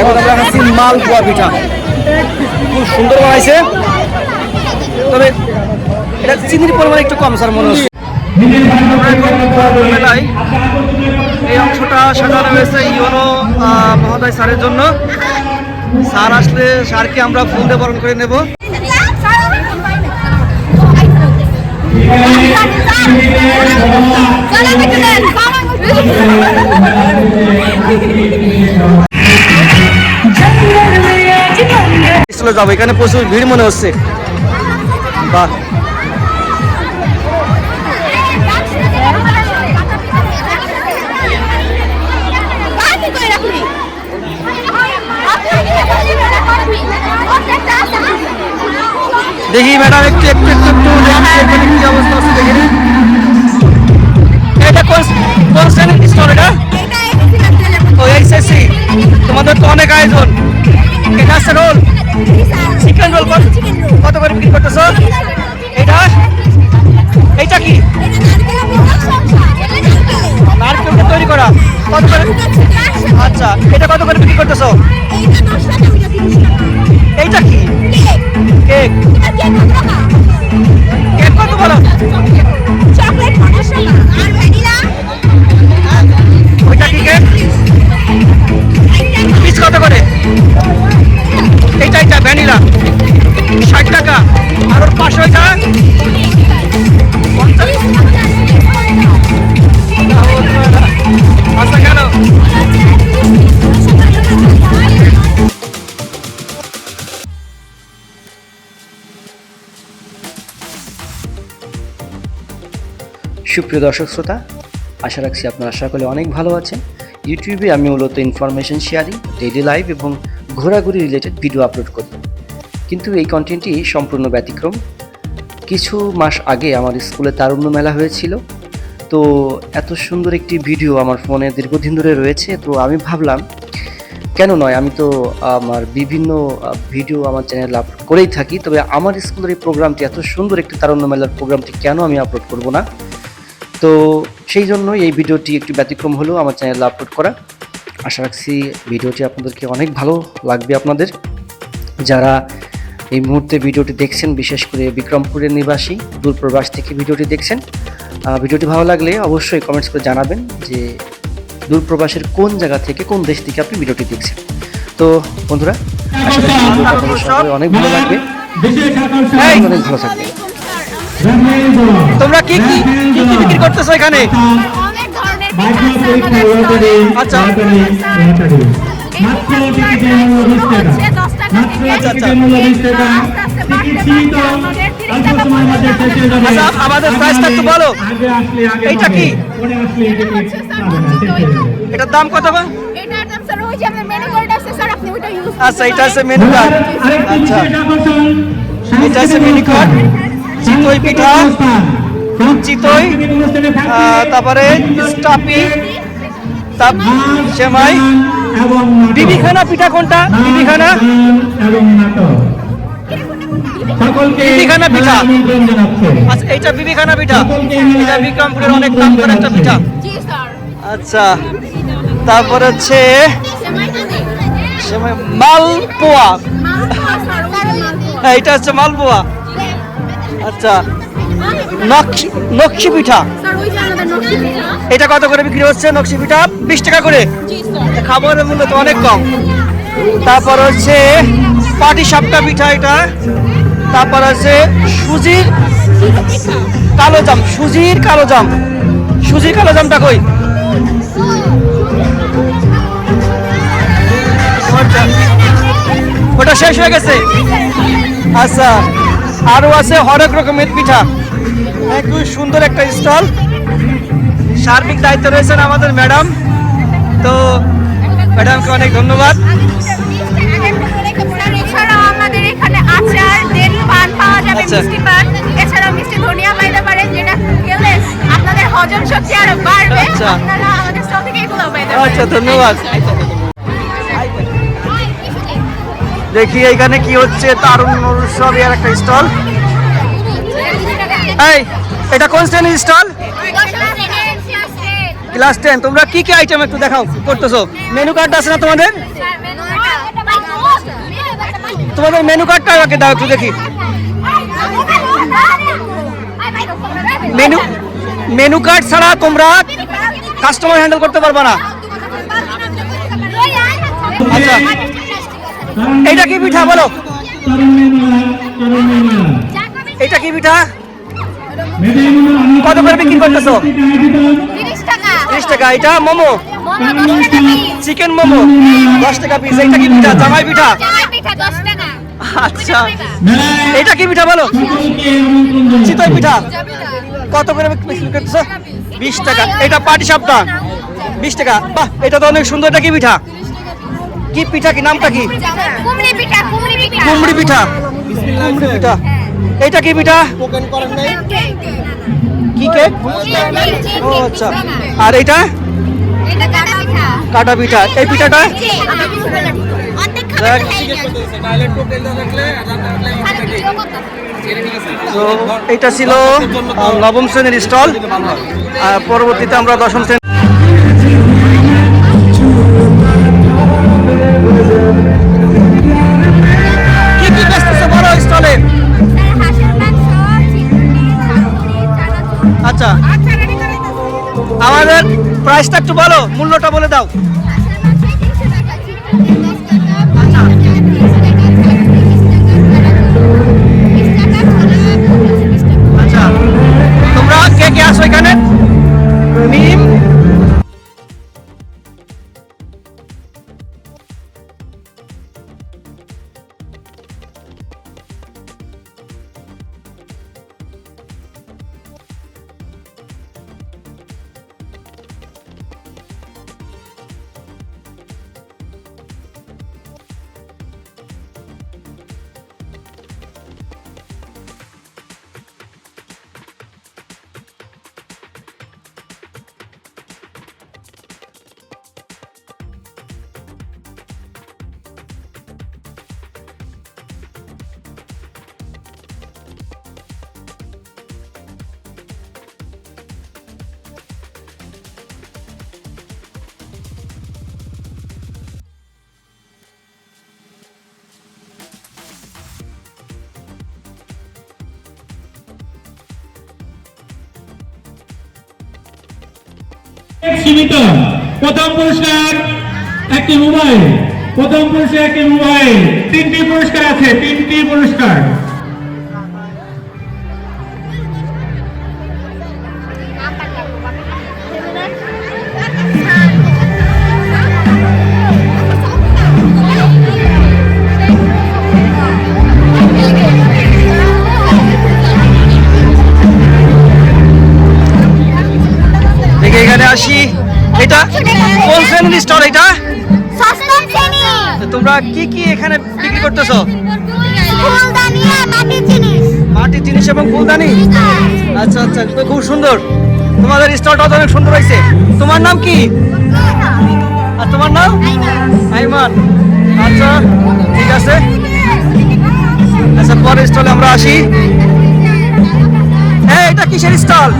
এখন আমরা খাচ্ছি মালপোয়া পিঠা খুব সুন্দর বানাইছে তবে এটা চিনির পরিমাণ একটু কম স্যার মনে হচ্ছে মেলায় এই অংশটা সাজানো হয়েছে ইউনো মহোদয় স্যারের জন্য স্যার আসলে স্যারকে আমরা ফুল দিয়ে বরণ করে নেব চলে যাব। এখানে প্রচুর ভিড় মনে হচ্ছে। বাহ। দেখি ম্যাডাম একটু একটু একটু একটু দেখি কি অবস্থা আছে দেখি। এটা কোন কোন শ্রেণির স্টল এটা? ও এইচএসসি তোমাদের তো অনেক আয়োজন। আছে রোল চিকেন রোল কত করে বিক্রি করতেছো? এটা এইটা কি? নারকেলটা তৈরি করা। কত করে? আচ্ছা এটা কত করে বিক্রি করতেছো? এইটা কি? কেক। সুপ্রিয় দর্শক শ্রোতা, আশা রাখছি আপনারা সকলে অনেক ভালো আছেন। ইউটিউবে আমি মূলত ইনফরমেশন শেয়ারিং ডেইলি লাইভ এবং ঘোরাঘুরি রিলেটেড ভিডিও আপলোড করি কিন্তু এই কন্টেন্টটি সম্পূর্ণ ব্যতিক্রম। কিছু মাস আগে আমার স্কুলে তারুণ্য মেলা হয়েছিল। তো এত সুন্দর একটি ভিডিও আমার ফোনে দীর্ঘদিন ধরে রয়েছে। তো আমি ভাবলাম, কেন নয়? আমি তো আমার বিভিন্ন ভিডিও আমার চ্যানেলে আপলোড করেই থাকি। তবে আমার স্কুলের এই প্রোগ্রামটি এত সুন্দর একটি তারুণ্য মেলার প্রোগ্রামটি কেন আমি আপলোড করব না? তো সেই জন্য এই ভিডিওটি একটু ব্যতিক্রম হলেও আমার চ্যানেলে আপলোড করা। আশা রাখছি ভিডিওটি আপনাদেরকে অনেক ভালো লাগবে আপনাদের। যারা এই মুহূর্তে ভিডিওটি দেখছেন বিশেষ করে বিক্রমপুরের নিবাসী দূরপ্রবাস থেকে ভিডিওটি দেখছেন ভিডিওটি ভালো লাগলে অবশ্যই কমেন্টস করে জানাবেন যে দূরপ্রবাসের কোন জায়গা থেকে কোন দেশ থেকে আপনি ভিডিওটি দেখছেন। তো বন্ধুরা আশা করি অনেক ভালো লাগবে। অনেক ভালো থাকবে তোমরা কি কি কি কি বিক্রি করতেছো এখানে। আচ্ছা। এই পিঠার মূল্য হচ্ছে 10 টাকা থেকে। আচ্ছা, আচ্ছা। আস্তে আস্তে বাড়তে বাড়তে আমাদের 30 টাকা, 40 আচ্ছা আমাদের প্রাইসটা একটু বলো। এইটা কি? এটা চিতই। এটার দাম কত বা? মেনু ইউজ আচ্ছা এটা আছে মেনু কার্ড আচ্ছা। এটা আছে মেনু কার্ড চিতই পিঠা চিতই তারপরে স্টাপি তাপ সেমাই বিবিখানা পিঠা কোনটা? বিবিখানা? বিবিখানা পিঠা। আচ্ছা এইটা বিবিখানা পিঠা। এটা বিক্রমপুরের অনেক করে একটা পিঠা। আচ্ছা তারপর হচ্ছে মালপোয়া। যে মালপোয়া। হ্যাঁ এটা হচ্ছে মালপোয়া। আচ্ছা নকশি পিঠা। এটা কত করে বিক্রি হচ্ছে নকশি পিঠা? বিশ টাকা করে? খাবারের মূল্য তো অনেক কম। তারপর হচ্ছে পাটি সাপটা পিঠা এটা। তারপর আছে সুজির কালো জাম, সুজির কালো জাম। সুজির কালো জামটা কই? ওটা শেষ হয়ে গেছে। আচ্ছা। আরও আছে হরেক রকমের পিঠা। খুব সুন্দর একটা স্টল। সার্বিক দায়িত্ব রয়েছেন আমাদের ম্যাডাম। তো ম্যাডামকে অনেক ধন্যবাদ। এছাড়াও আমাদের এখানে আচার দেন পান পাওয়া যাবে। মিষ্টি পান। এছাড়াও মিষ্টি ধনিয়া পাইতে পারেন যেটা খেলে আপনাদের হজম শক্তি আরও বাড়বে। আপনারা আমাদের স্টল থেকে এগুলো পাইতে আচ্ছা ধন্যবাদ। দেখি এইখানে কি হচ্ছে তারুণ উৎসবের একটা স্টল। এই এটা কোন শ্রেণির স্টল? Class ten. তোমরা কি কি আইটেম একটু দেখাও করতেছো? মেনু কার্ড আছে না তোমাদের? তোমাদের মেনু কার্ডটা আমাকে দাও একটু দেখি। মেনু মেনু কার্ড ছাড়া তোমরা কাস্টমার হ্যান্ডেল করতে পারবে না। আচ্ছা। এইটা কি পিঠা বলো। এটা কি পিঠা? কত করে বিক্রি করতেছো? ত্রিশ টাকা। এটা মোমো? চিকেন মোমো? দশ টাকা পিস এইটা কি পিঠা? জামাই পিঠা? আচ্ছা। এটা কি পিঠা বলো? চিতই পিঠা। কত করে বিক্রি করতেছো? বিশ টাকা। এটা পাটি সাপটা বিশ টাকা। বাহ এটা তো অনেক সুন্দর এটা কি পিঠা? কি পিঠা কি? নামটা কি? কুমড়ি পিঠা কুমড়ি পিঠা। কুমড়ি পিঠা। কুমড়ি পিঠা। এইটা কি পিঠা? কি কেক? ও আচ্ছা। আর এইটা? এটা কাটা পিঠা। এই পিঠাটা। তো এটা ছিল নবম শ্রেণির স্টল। পরবর্তীতে আমরা দশম শ্রেণি প্রাইসটা একটু বলো মূল্যটা বলে দাও। সীমিত। প্রথম পুরস্কার একটি মোবাইল। প্রথম পুরস্কার একটি মোবাইল। তিনটি পুরস্কার আছে তিনটি পুরস্কার। আসি। এটা? কোন শ্রেণির স্টল এটা? তোমরা কি কি এখানে বিক্রি করতেছো? মাটির জিনিস এবং ফুলদানি? আচ্ছা আচ্ছা তো খুব সুন্দর। তোমাদের স্টলটা অনেক সুন্দর হয়েছে। তোমার নাম কি? আর তোমার নাম? আইমান। আচ্ছা ঠিক আছে। আচ্ছা পরের স্টলে আমরা আসি। হ্যাঁ এটা কিসের স্টল